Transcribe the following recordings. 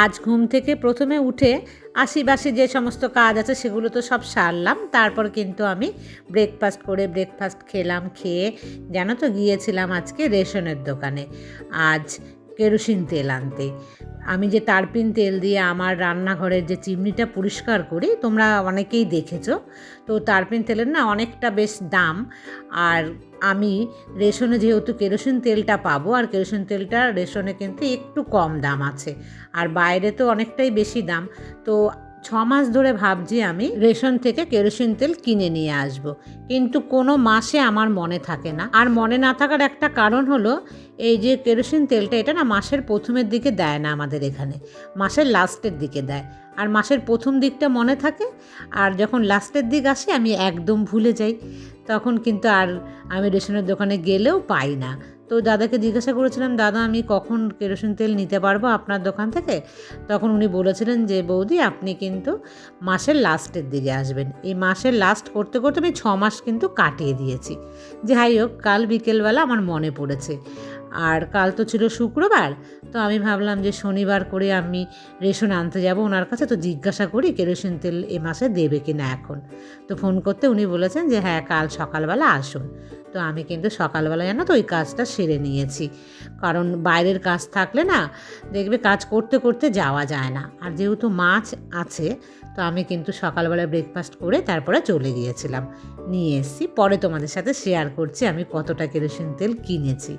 আজ ঘুম থেকে প্রথমে উঠে আশিপাশে যে সমস্ত কাজ আছে সেগুলো তো সব সারলাম। তারপর কিন্তু আমি ব্রেকফাস্ট করে ব্রেকফাস্ট খেলাম, খেয়ে জানো তো গিয়েছিলাম আজকে রেশনের দোকানে। আজ কেরোসিন তেল আনতে। আমি যে তারপিন তেল দিয়ে আমার রান্নাঘরের যে চিমনিটা পরিষ্কার করি, তোমরা অনেকেই দেখেছ। তো তারপিন তেলের না অনেকটা বেশ দাম। আর আমি রেশনে যেহেতু কেরোসিন তেলটা পাবো, আর কেরোসিন তেলটা রেশনে কিন্তু একটু কম দাম আছে। আর বাইরে তো অনেকটাই বেশি দাম। তো ছ মাস ধরে ভাবছি আমি রেশন থেকে কেরোসিন তেল কিনে নিয়ে আসব। কিন্তু কোনো মাসে আমার মনে থাকে না। আর মনে না থাকার একটা কারণ হলো এই যে কেরোসিন তেলটা, এটা না মাসের প্রথমের দিকে দেয় না আমাদের এখানে। মাসের লাস্টের দিকে দেয়। আর মাসের প্রথম দিকটা মনে থাকে, আর যখন লাস্টের দিক আসে, আমি একদম ভুলে যাই। তখন কিন্তু আর আমি রেশনের দোকানে গেলেও পাই না। তো দাদাকে জিজ্ঞাসা করেছিলাম, দাদা, আমি কখন কেরোসিন তেল নিতে পারব আপনার দোকান থেকে? তখন উনি বলেছিলেন যে, বৌদি, আপনি কিন্তু মাসের লাস্টের দিকে আসবেন। এই মাসের লাস্ট করতে করতে আমি ছ মাস কিন্তু কাটিয়ে দিয়েছি। যাই হোক, কাল বিকেলবেলা আমার মনে পড়েছে। আর কাল তো ছিল শুক্রবার, তো আমি ভাবলাম যে শনিবার করে আমি রেশন আনতে যাব। ওনার কাছে তো জিজ্ঞাসা করি, কেরোসিন তেল এ মাসে দেবে কি না এখন? তো ফোন করতে উনি বলেছেন যে হ্যাঁ কাল সকালবেলা আসুন। তো আমি কিন্তু সকালবেলা জানো তো ওই কাজটা সেরে নিয়েছি। কারণ বাইরের কাজ থাকলে না, দেখবে কাজ করতে করতে যাওয়া যায় না। আর যেহেতু মাছ আছে, তো আমি কিন্তু সকালবেলা ব্রেকফাস্ট করে তারপরে চলে গিয়েছিলাম। নিয়ে এসেছি, পরে তোমাদের সাথে শেয়ার করছি আমি কতটা কেরোসিন তেল কিনেছি।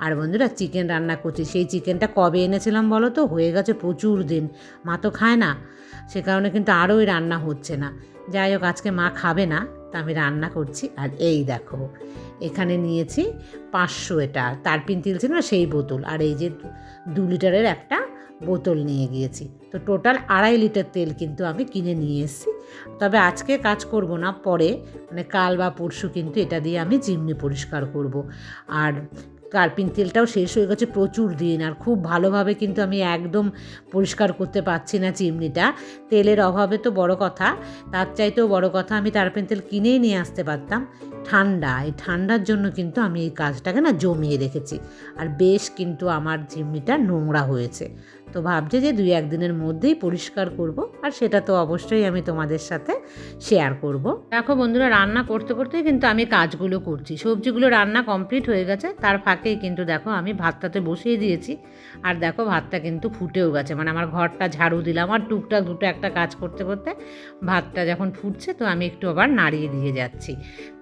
আর বন্ধুরা চিকেন রান্না করছি। সেই চিকেনটা কবে এনেছিলাম বলো তো? হয়ে গেছে প্রচুর দিন। মা তো খায় না। সে কারণে কিন্তু আরোই রান্না হচ্ছে না। যাই হোক, আজকে মা খাবে না, তা আমি রান্না করছি। আর এই দেখো, এখানে নিয়েছি পাঁচশো এটা। তারপিন তেল ছিল না, সেই বোতল। আর এই যে দু লিটারের একটা বোতল নিয়ে গিয়েছি। তো টোটাল আড়াই লিটার তেল কিন্তু আমি কিনে নিয়ে এসেছি। তবে আজকে কাজ করব না, পরে। মানে কাল বা পরশু কিন্তু এটা দিয়ে আমি চিমনি পরিষ্কার করব। আর কার্পিন তেলটাও শেষ হয়ে গেছে প্রচুর দিন আর খুব ভালোভাবে কিন্তু আমি একদম পরিষ্কার করতে পারছি না চিমনিটা। তেলের অভাবে তো বড় কথা, তার চাইতেও বড় কথা আমি কার্পিন তেল কিনেই নিয়ে আসতে পারতাম। ঠান্ডা, এই ঠান্ডার জন্য কিন্তু আমি এই কাজটাকে না জমিয়ে রেখেছি। আর বেশ কিন্তু আমার চিমনিটা নোংরা হয়েছে। তো ভাবছি যে দুই একদিনের মধ্যেই পরিষ্কার করব, আর সেটা তো অবশ্যই আমি তোমাদের সাথে শেয়ার করব। দেখো বন্ধুরা, রান্না করতে করতেই কিন্তু আমি কাজগুলো করছি। সবজিগুলো রান্না কমপ্লিট হয়ে গেছে, তার ফাঁকেই কিন্তু দেখো আমি ভাতটাতে বসিয়ে দিয়েছি, আর দেখো ভাতটা কিন্তু ফুটেও গেছে। মানে আমার ঘরটা ঝাড়ু দিলাম, আর টুকটাক দুটো একটা কাজ করতে করতে ভাতটা যখন ফুটছে তো আমি একটু আবার নাড়িয়ে দিয়ে যাচ্ছি।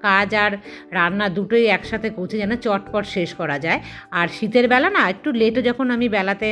কাজ আর রান্না দুটোই একসাথে করছি যেন চটপট শেষ করা যায়। আর শীতের বেলা না, একটু লেটে যখন আমি বেলাতে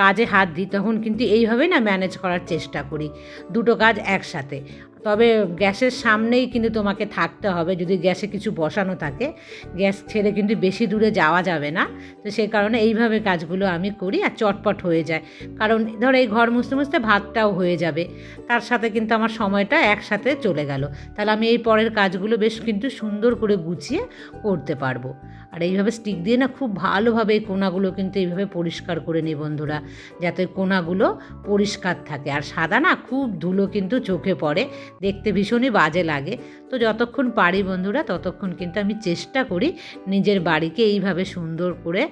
কাজে হাত দিই তখন কিন্তু এইভাবেই না ম্যানেজ করার চেষ্টা করি। দুটো কাজ একসাথে। তবে গ্যাসের সামনেই কিন্তু তোমাকে থাকতে হবে, যদি গ্যাসে কিছু বসানো থাকে। গ্যাস ছেড়ে কিন্তু বেশি দূরে যাওয়া যাবে না। তো সেই কারণে এইভাবে কাজগুলো আমি করি আর চটপট হয়ে যায়। কারণ ধরো এই ঘর মুছতে মুছতে ভাতটাও হয়ে যাবে। তার সাথে কিন্তু আমার সময়টা একসাথে চলে গেল। তাহলে আমি এই পরের কাজগুলো বেশ কিন্তু সুন্দর করে গুছিয়ে করতে পারব। আর এইভাবে স্টিক দিয়ে না খুব ভালোভাবে এই কোনাগুলো কিন্তু এইভাবে পরিষ্কার করে নিই বন্ধুরা, যাতে কোনাগুলো পরিষ্কার থাকে। আর সাদা না খুব ধুলো কিন্তু চোখে পড়ে। দেখতে ভীষণই বাজে লাগে। তো যতক্ষণ পারি বন্ধুরা, ততক্ষণ কিন্তু আমি চেষ্টা করি নিজের বাড়িকে এইভাবে সুন্দর করে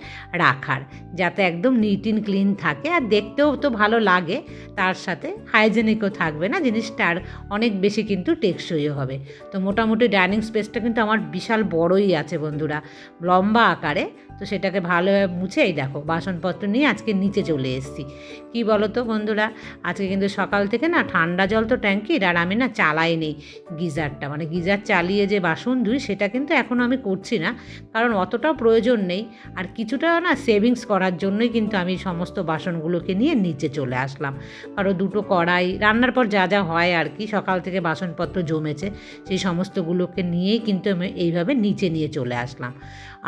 রাখার, যাতে একদম নিট ইন ক্লিন থাকে। আর দেখতেও তো ভালো লাগে, তার সাথে হাইজেনিকও থাকবে না, জিনিসটা আর অনেক বেশি কিন্তু টেকসইও হবে। তো মোটামুটি ডাইনিং স্পেসটা কিন্তু আমার বিশাল বড়ই আছে বন্ধুরা, লম্বা আকারে। তো সেটাকে ভালোভাবে মুছে এই দেখো, বাসনপত্র নিয়ে আজকে নিচে চলে এসেছি। কি বলো তো বন্ধুরা, আজকে কিন্তু সকাল থেকে না ঠান্ডা জল তো ট্যাঙ্কির আর আমি না চালাই নেই গিজারটা মানে গিজার চালিয়ে যে বাসন ধুই, সেটা কিন্তু এখন আমি করছি না। কারণ অতটাও প্রয়োজন নেই। আর কিছুটা না সেভিংস করার জন্যই কিন্তু আমি সমস্ত বাসনগুলোকে নিয়ে নিচে চলে আসলাম। কারও দুটো কড়াই, রান্নার পর যা যা হয় আর কি, সকাল থেকে বাসনপত্র জমেছে, সেই সমস্তগুলোকে নিয়েই কিন্তু আমি এইভাবে নিচে নিয়ে চলে আসলাম।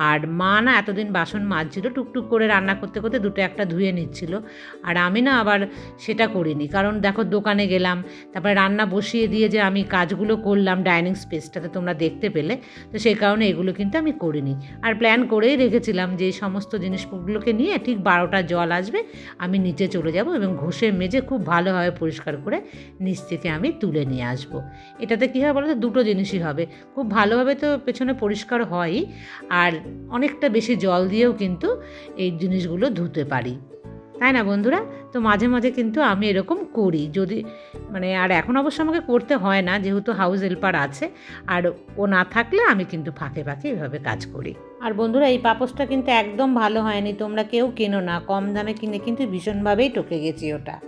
আর মা না এতদিন বাসন মাজছিল, টুকটুক করে রান্না করতে করতে দুটো একটা ধুয়ে নিচ্ছিল। আর আমি না আবার সেটা করিনি, কারণ দেখো দোকানে গেলাম, তারপরে রান্না বসিয়ে দিয়ে যে আমি কাজগুলো করলাম ডাইনিং স্পেসটাতে তোমরা দেখতে পেলে, তো সেই কারণে এগুলো কিন্তু আমি করিনি। আর প্ল্যান করেই রেখেছিলাম যে সমস্ত জিনিসগুলোকে নিয়ে ঠিক বারোটা জল আসবে, আমি নিচে চলে যাব এবং ঘষে মেজে খুব ভালোভাবে পরিষ্কার করে নিচ থেকে আমি তুলে নিয়ে আসব। এটাতে কী হবে বলো তো দুটো জিনিসই হবে। খুব ভালোভাবে তো পেছনে পরিষ্কার হয়ই। আর অনেকটা বেশি জল দিয়েও কিন্তু এই জিনিসগুলো ধুতে পারি। তাই না বন্ধুরা? তো মাঝে মাঝে কিন্তু আমি এরকম করি। যদি মানে আর এখন অবশ্য আমাকে করতে হয় না, যেহেতু হাউস হেল্পার আছে, আর ও না থাকলে আমি কিন্তু ফাঁকে ফাঁকে এভাবে কাজ করি। আর বন্ধুরা, এই পাপোসটা কিন্তু একদম ভালো হয়নি। তোমরা কেউ কেনো না। কম দামে কিনে কিন্তু ভীষণভাবেই টকে গেছি ওটা।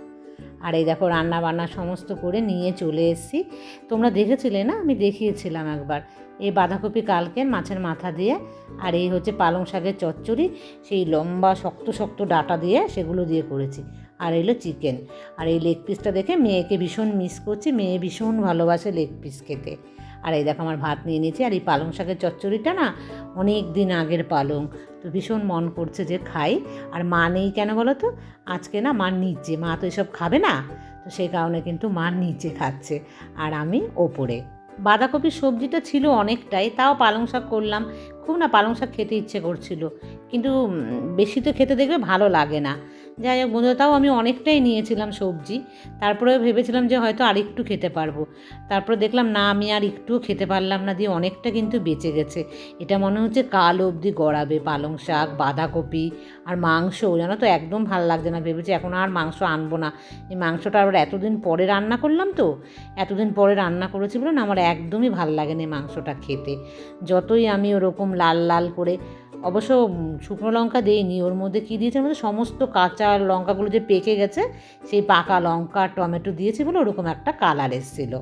আর এই দেখো রান্না বান্না সমস্ত করে নিয়ে চলে এসেছি। তোমরা দেখেছিলে না? আমি দেখিয়েছিলাম একবার। এই বাঁধাকপি কালকের মাছের মাথা দিয়ে আর এই হচ্ছে পালং শাকের চচ্চড়ি, সেই লম্বা শক্ত শক্ত ডাটা দিয়ে সেগুলো দিয়ে করেছি। আর এলো চিকেন। আর এই লেগ পিসটা দেখে মেয়েকে ভীষণ মিস করছি। মেয়ে ভীষণ ভালোবাসে লেগ পিস খেতে। আর এই দেখো আমার ভাত নিয়ে নিয়েছি। আর এই পালং শাকের চচ্চড়িটা না অনেক দিন আগের পালং। তো ভীষণ মন করছে যে খাই। আর মা নেই কেন বলো তো? আজকে না মা নিচে। মা তো এসব খাবে না। তো সেই কারণে কিন্তু মা নিচে খাচ্ছে। আর আমি ওপরে। বাঁধাকপির সবজিটা ছিল অনেকটাই, তাও পালং শাক করলাম। খুব না পালং শাক খেতে ইচ্ছে করছিল। কিন্তু বেশি তো খেতে দেখবে ভালো লাগে না। যাই হোক বন্ধুরা, তাও আমি অনেকটাই নিয়েছিলাম সবজি। তারপরে ভেবেছিলাম যে হয়তো আর একটু খেতে পারব। তারপরে দেখলাম, না, আমি আর একটুও খেতে পারলাম না, দিয়ে অনেকটা কিন্তু বেঁচে গেছে। এটা মনে হচ্ছে কাল অবধি গড়াবে, পালং শাক, বাঁধাকপি আর মাংস। জানো তো, একদম ভালো লাগছে না, ভেবেছি এখন আর মাংস আনব না। এই মাংসটা আবার এতদিন পরে রান্না করলাম তো, এতদিন পরে রান্না করেছি বলে না, আমার একদমই ভালো লাগে না মাংসটা খেতে। যতই আমি ওরকম লাল লাল করে অবশ্য শুকনো লঙ্কা দেইনি, ওর মধ্যে কী দিয়েছে মধ্যে সমস্ত কাঁচা লঙ্কাগুলো যে পেকে গেছে, সেই পাকা লঙ্কা, টমেটো দিয়েছে বলে ওরকম একটা কালার এসেছিল।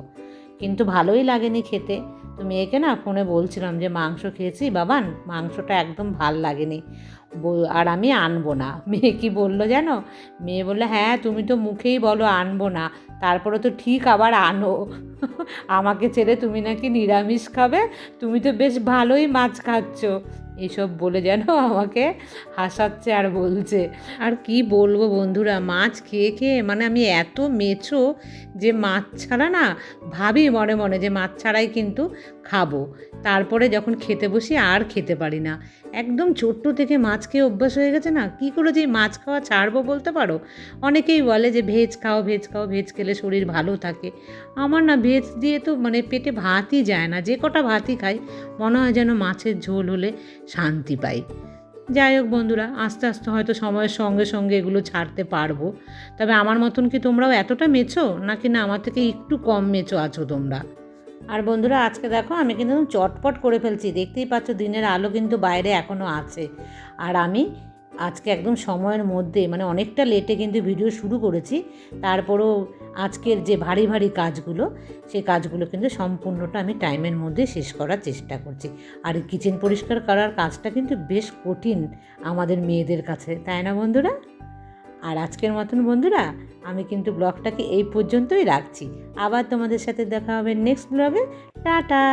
কিন্তু ভালোই লাগেনি খেতে। তো মেয়েকে না ফোনে বলছিলাম যে, মাংস খেয়েছি বাবান? মাংসটা একদম ভালো লাগেনি। আর আমি আনব না। মেয়ে কি বলল জানো? মেয়ে বলল হ্যাঁ তুমি তো মুখেই বলো আনব না। তারপরে তো ঠিক আবার আনো। আমাকে ছেড়ে তুমি নাকি নিরামিষ খাবে? তুমি তো বেশ ভালোই মাছ খাচ্ছ। এসব বলে যেন আমাকে হাসাচ্ছে আর বলছে। আর কি বলব বন্ধুরা, মাছ খেয়ে খেয়ে মানে আমি এত মেছো যে মাছ ছাড়া না ভাবি মনে মনে যে মাছ ছাড়াই কিন্তু খাব। তারপরে যখন খেতে বসি আর খেতে পারি না। একদম ছোট্ট থেকে মাছ খেয়ে অভ্যাস হয়ে গেছে না? কী করে যে মাছ খাওয়া ছাড়বো বলতে পারো? অনেকেই বলে যে ভেজ খাও ভেজ খাও, ভেজ খেলে শরীর ভালো থাকে। আমার না ভেজ দিয়ে তো মানে পেটে ভাতই যায় না। যে কটা ভাতই খাই, মনে হয় যেন মাছের ঝোল হলে শান্তি পাই। যাই হোক বন্ধুরা, আস্তে আস্তে হয়তো সময়ের সঙ্গে সঙ্গে এগুলো ছাড়তে পারব। তবে আমার মতন কি তোমরাও এতটা মেছো? নাকি না আমার থেকে একটু কম মেছো আছো তোমরা? আর বন্ধুরা, আজকে দেখো আমি কিন্তু চটপট করে ফেলছি। দেখতেই পাচ্ছ, দিনের আলো কিন্তু বাইরে এখনও আছে। আর আমি আজকে একদম সময়ের মধ্যে মানে অনেকটা লেটে কিন্তু ভিডিও শুরু করেছি। তারপরেও আজকের যে ভারী ভারী কাজগুলো, সেই কাজগুলো কিন্তু সম্পূর্ণটা আমি টাইমের মধ্যে শেষ করার চেষ্টা করছি। আর কিচেন পরিষ্কার করার কাজটা কিন্তু বেশ কঠিন আমাদের মেয়েদের কাছে, তাই না বন্ধুরা? আর আজকের মতন বন্ধুরা, আমি কিন্তু ব্লগটাকে এই পর্যন্তই রাখছি। আবার তোমাদের সাথে দেখা হবে নেক্সট ব্লগে টাটা!